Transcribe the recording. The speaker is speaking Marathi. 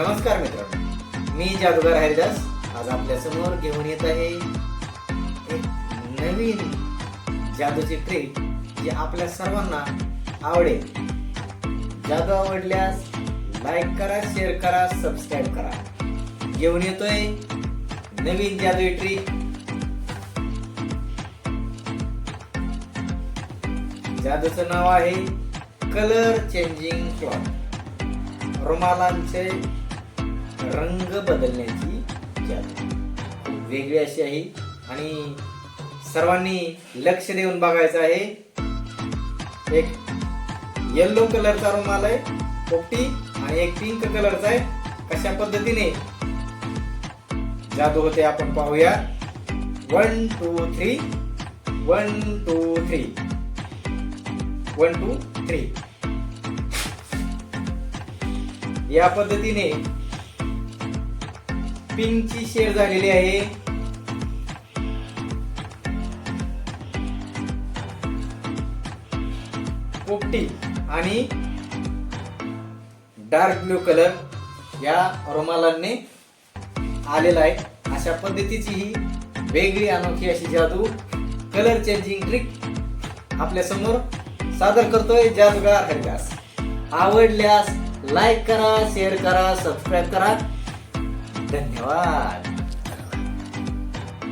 नमस्कार मित्रांनो. मी जादूगार हरिदास. आज आपल्यासमोर घेऊन येत आहे एक नवीन जादूची ट्रिक जी आपल्या सर्वांना आवडेल. जादू आवडल्यास लाईक करा शेअर करा सबस्क्राईब करा. घेऊन येतोय नवीन जादू ट्रिक जादूचं नाव आहे कलर चेंजिंग क्लॉथ रुमालांचे रंग बदलण्याची जादू खूप वेगळी अशी आहे. आणि सर्वांनी लक्ष देऊन बघायचं आहे. एक येल्लो कलरचा रुमाल आहे पोपटी आणि एक पिंक कलरचा आहे. कशा पद्धतीने? जादू होते आपण पाहूया. One two three one two three one two three या पद्धतीने पिंकची शेड झालेली आहे. पोपटी आणि डार्क ब्ल्यू कलर या रुमालांनी आलेला आहे. अशा पद्धतीची ही वेगळी अनोखी अशी जादू कलर चेंजिंग ट्रिक आपल्यासमोर सादर करतोय जादूगार हरिदास. आवडल्यास लाईक करा शेअर करा सबस्क्राईब करा. धन्यवाद